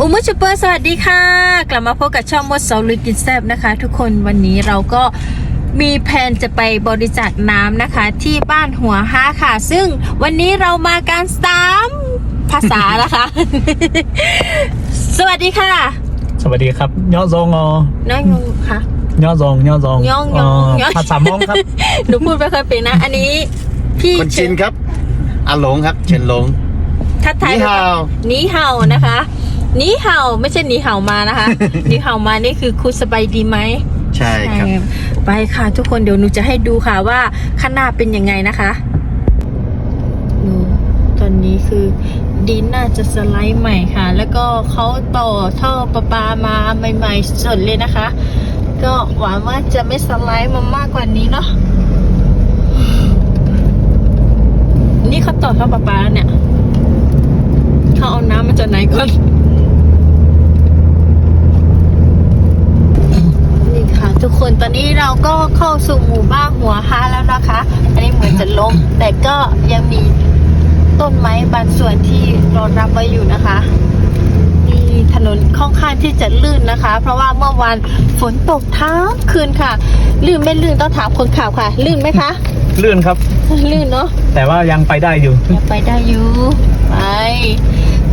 อุมุชเปอร์สวัสดีค่ะ กลับมาพบกับช่องมดเสาลุยกินแซบนะคะ ทุกคนวันนี้เราก็มีแผนจะไปบริจาคน้ำนะคะ ที่บ้านหัวห้าค่ะ ซึ่งวันนี้เรามาการสามภาษานะคะ สวัสดีค่ะ สวัสดีครับย่อซองอน้อยงงค่ะย่อซองย่อซองย่องย่องย่องภาษามองครับหนูพูดไม่ค่อยเป็นนะ อันนี้ พี่คนชินครับอาหลงครับ เชนหลงทัดทายนี่ฮาวนี่เห่านะคะ นี่เห่าไม่ใช่นี่เห่ามานะคะนี่เห่ามานี่คือคุณสบายดีไหมใช่ครับไปค่ะทุกคนเดี๋ยวหนูจะให้ดูค่ะว่าข้างหน้าเป็นยังไงนะคะหนูตอนนี้คือดินน่าจะสไลด์ใหม่ค่ะ แล้วก็เขาต่อท่อประปามาใหม่ ๆสดเลยนะคะ ก็หวังว่าจะไม่สไลด์มามากกว่านี้เนาะนี่เขาต่อท่อประปาแล้วเนี่ยเขาเอาน้ำมาจากไหนก่อนนี่ค่ะทุกคน ตอนนี้เราก็เข้าสู่หมู่บ้านหัวฮาแล้วนะคะ อันนี้เหมือนจะล้มแต่ก็ยังมีต้นไม้บางส่วนที่รองรับไว้อยู่นะคะนี่ถนนค่อนข้างที่จะลื่นนะคะ เพราะว่าเมื่อวานฝนตกทั้งคืนค่ะ ลื่นไม่ลื่นต้องถามคนข่าวค่ะ ลื่นไหมคะ ลื่นครับ ลื่นเนาะแต่ว่ายังไปได้อยู่อย่าไปได้อยู่ไป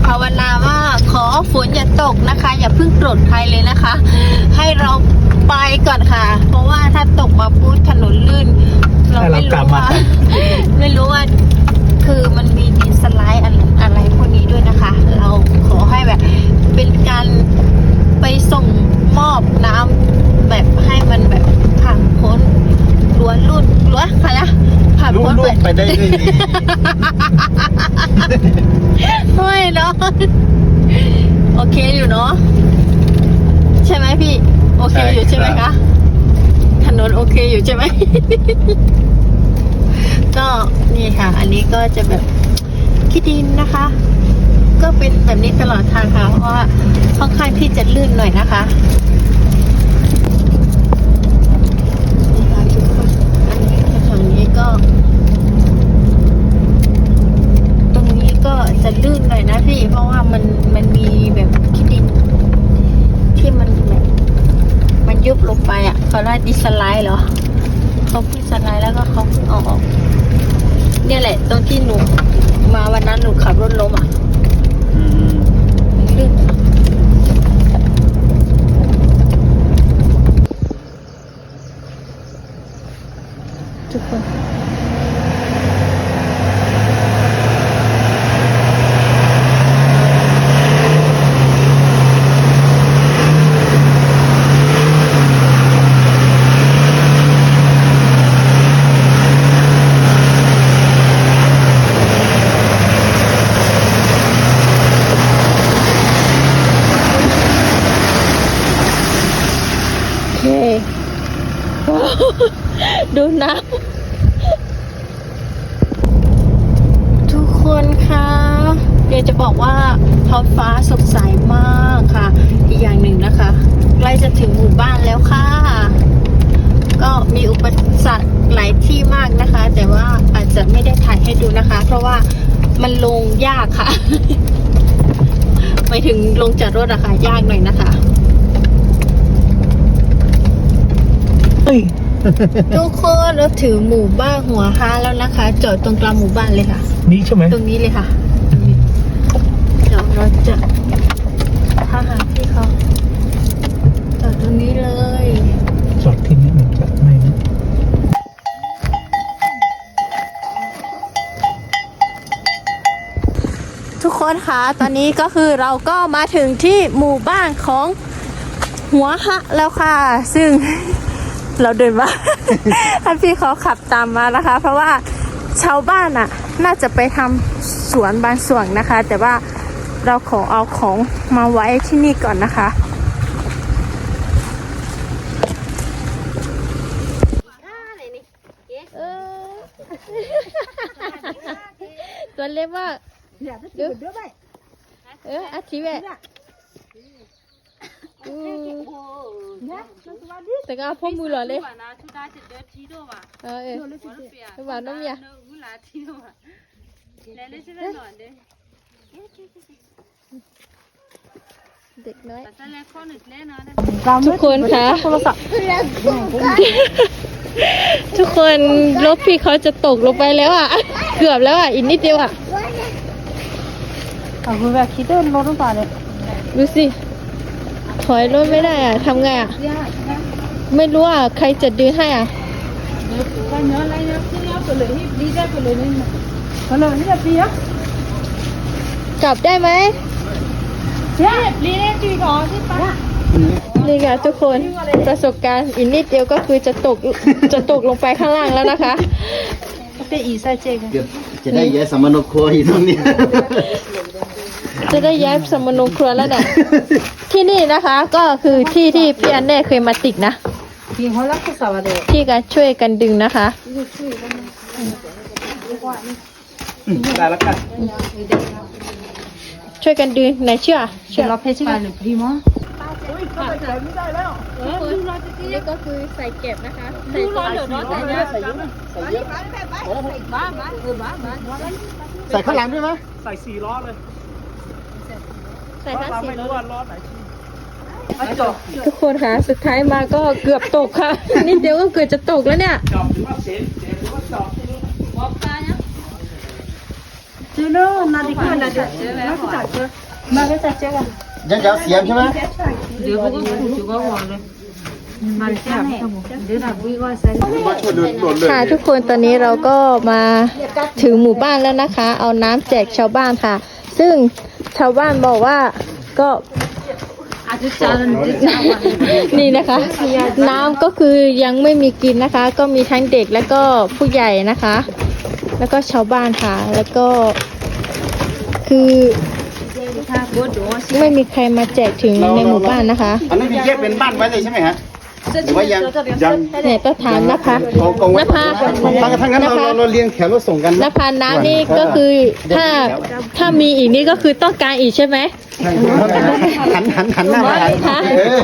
ภาวนาว่าขอฝนอย่าตกนะคะ อย่าเพิ่งโกรธใครเลยนะคะ ให้เราไปก่อนค่ะ เพราะว่าถ้าตกมาพูดถนนลื่น เราให้เราไม่กลัรู้บมาว่าไม่รู้ว่าคือมันมีดินสไลด์อะไรอะไรพวกนี้ด้วยนะคะ เราขอให้แบบ เป็นการไปส่งมอบน้ำแบบให้มันแบบผ่านพ้นล้วนรุ่นล้วนค่ะนะผ่านลูพ้นกไปๆไปได้ด้วยดี ไม่เนาะโอเคอยู่เนาะใช่ไหมพี่ โอเคอยู่ใช่ไหมคะถนนโอเคอยู่ใช่ไหม ก็นี่ค่ะ อันนี้ก็จะแบบขี้ดินนะคะ ก็เป็นแบบนี้ตลอดทางค่ะ เพราะว่าค่อนข้างที่จะลื่นหน่อยนะคะนี่ค่ะทุกคนอันนี้แถวๆนี้ก็ ตรงนี้ก็จะลื่นหน่อยนะพี่ เพราะว่ามันมันมีแบบขี้ดิน ที่มันแบบมันยุบลงไปอะเขาเรียก ดิสไลด์เหรอเขาพิ่สไลด์แล้วก็เขาเพิ่งเอาออก เนี่ยแหละตรงที่หนูมาวันนั้นหนูขับรถล้มอะ อืม มันลื่นทุกคน โอเคโอ้ ดูน้ำทุกคนคะเดี๋ยวจะบอกว่าท้องฟ้าสดใสมากค่ะ อีกอย่างหนึ่งนะคะ ใกล้จะถึงหมู่บ้านแล้วค่ะ ก็มีอุปสรรคหลายที่มากนะคะ แต่ว่าอาจจะไม่ได้ถ่ายให้ดูนะคะ เพราะว่ามันลงยากค่ะ ไปถึงลงจากรถอะค่ะยากหน่อยนะคะ เฮ้ยทุกคนเราถือหมู่บ้านหัวฮาแล้วนะคะ จอดตรงกลางหมู่บ้านเลยค่ะ นี่ใช่ไหมตรงนี้เลยค่ะเดี๋ยวเราจะถ้าหาที่เขาจอดตรงนี้เลย จอดที่นี่มันจะไม่นะทุกคนคะตอนนี้ก็คือเราก็มาถึงที่หมู่บ้านของหัวฮะแล้วค่ะ ซึ่ง เราเดินมาให้พี่เขาขับตามมานะคะ เพราะว่าชาวบ้านอะน่าจะไปทำสวนบางส่วนนะคะ แต่ว่าเราขอเอาของมาไว้ที่นี่ก่อนนะคะ ตัวเล็กมากเอออาทิตย์ แต่ก็พ่มือหล่อเลยเออเออหวานน้ำยาเด็กน้อยทุกคนคะทุกคนรถพี่เขาจะตกลงไปแล้วอะ เกือบแล้วอะอินนิดเดียวอะอาคุณแบบคิดเดินรถลงไปเลยดูสิ ถอยรถไม่ได้อะทำไงอะไม่รู้อะ ใครจะดื้อให้อะไปเนื้ออะไรเนื้อที่เนื้อไปเลยที่ดีได้ไปเลยนี่นะไปเลยนี่จะปีอะกลับได้ไหมเนี่ยลีเนี่ยจีก่อนที่ป้านี่ค่ะทุกคนประสบการณ์อีกนิดเดียวก็คือจะตกจะตกลงไปข้างล่างแล้วนะคะเป็นอีไซเจกันเกือบจะได้แย่สมโนครัวอยู่ตรงนี้ จะได้ย้ายสมนครัวแล้วเนี่ยที่นี่นะคะ ก็คือที่ที่พี่อันแน่เคยมาติดนะพี่เขารักษาอะไรที่การช่วยกันดึงนะคะ ได้แล้วกันช่วยกันดึงไหนเชื่อเชื่อเราเพชรกันหรือพรีมอนี่ก็คือใส่เก็บนะคะใส่ดูร้อนเดี๋ยวร้อนใส่เยอะใส่เยอะใส่ข้างหลังด้วยไหมใส่สี่ล้อเลย ใส่ทั้งเราสี่ไม่รรู้ถว่าล้อไหนชี้ทุกคนค่ะสุดท้ายมาก็เกือบตกค่ะ นิดเดียวก็เกือบจะตกแล้วเนี่ยจอบหรือว่าเสียนเสียนหรือว่าจอบจูโน่นาฬิกานาฬิกาเจ๊แล้วมาก็จะเจ๊กันยังจะเอาเสียมใช่ไหมเดี๋ยวพวกกูจูก็วางเลย มาเจ๊เดี๋ยวเราวิ่งว่าใส่มาช่วยเดินหล่นเลยค่ะทุกคนตอนนี้เราก็มาถึงหมู่บ้านแล้วนะคะ เอาน้ำแจกชาวบ้านค่ะ ซึ่งชาวบ้านบอกว่าก็อาจจะจานจะจานนี่นะคะ น้ำก็คือยังไม่มีกินนะคะ ก็มีทั้งเด็กแล้วก็ผู้ใหญ่นะคะ แล้วก็ชาวบ้านค่ะ แล้วก็คือถ้าบดหัวไม่มีใครมาแจกถึงในหมู่บ้านนะคะ อันนี้มีแยกเป็นบ้านไว้เลยใช่ไหมฮะ หรือว่ายังยังเนี่ยต้องถามนะคะกองกองไว้นภาตั้งทั้งนั้นเราเราเรียงแถวรถส่งกันนภาน้ำนี่ก็คือถ้าถ้ามีอีกนี่ก็คือต้องการอีกใช่ไหมหันหันหันหน้ามาหันฮะเออ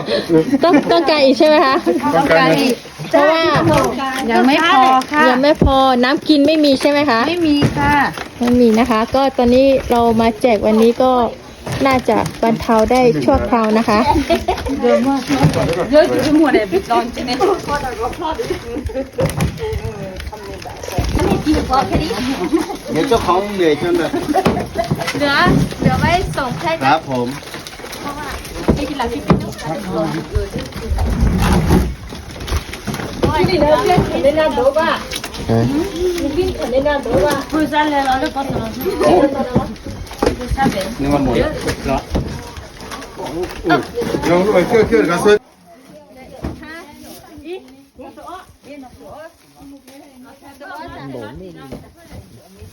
ต้องต้องการอีกใช่ไหมคะต้องการเพราะว่ายังไม่พอค่ะยังไม่พอน้ำกินไม่มีใช่ไหมคะ ไม่มีค่ะไม่มีนะคะ ก็ตอนนี้เรามาแจกวันนี้ก็ น่าจะบรรเทาได้ชั่วคราวนะคะเยอะมากเยอะจนหมดเลยตอนจะเนี่ยเดี๋ยวเจ้าของเหนื่อยจนแบบเหลือเหลือไว้ส่งแค่ครับผมที่ที่หลังที่เป็นที่นี่นะเพื่อนคนได้นานดูป่ะพี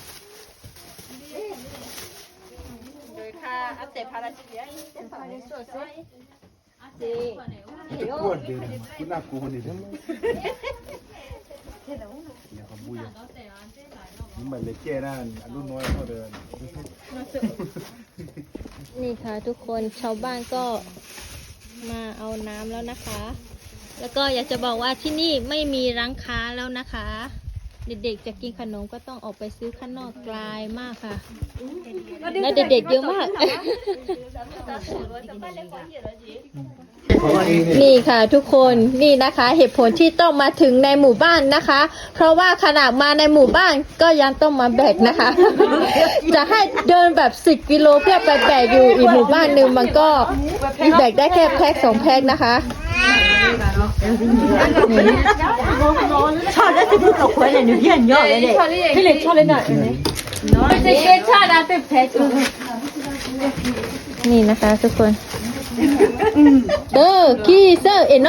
่คนได้ นานดูป่ะพูดซะเลยเราจะก็ตลอดนี่มันหมดแล้วลองด้วยเชื่อเชื่อกันซื้อโดยค่าอัปเดตภารกิจเป็นภารกิจส่วนซึ่งปวดเดินคุณน่ากลัวนี่เด้ออย่าขบุยนี่มันเล็กแก่นั่นรุ่นน้อยก็เดินนี่ค่ะทุกคนชาวบ้านก็มาเอาน้ำแล้วนะคะ แล้วก็อยากจะบอกว่าที่นี่ไม่มีร้านค้าแล้วนะคะ เด็กๆจะกินขนมก็ต้องออกไปซื้อข้างนอกไกลมากค่ะ และเด็กๆเยอะมาก นี่ค่ะทุกคนนี่นะคะเหตุผลที่ต้องมาถึงในหมู่บ้านนะคะ เพราะว่าขนาดมาในหมู่บ้านก็ยังต้องมาแบกนะคะ จะให้เดินแบบ10กิโลเพื่อไปแบกอยู่อีกหมู่บ้านหนึ่งมันก็แบกได้แค่แพ็คสองแพ็คนะคะชอบแล้วที่พูดตกคนเนี่ยหนูเยี่ยนเยอะเลยเนี่ยพี่เล็กชอบเลยหน่อยไม่ใช่เกชาดาเต็มแพ้จุนี่นะคะทุกคน เออกี้เซอร์เอ็นน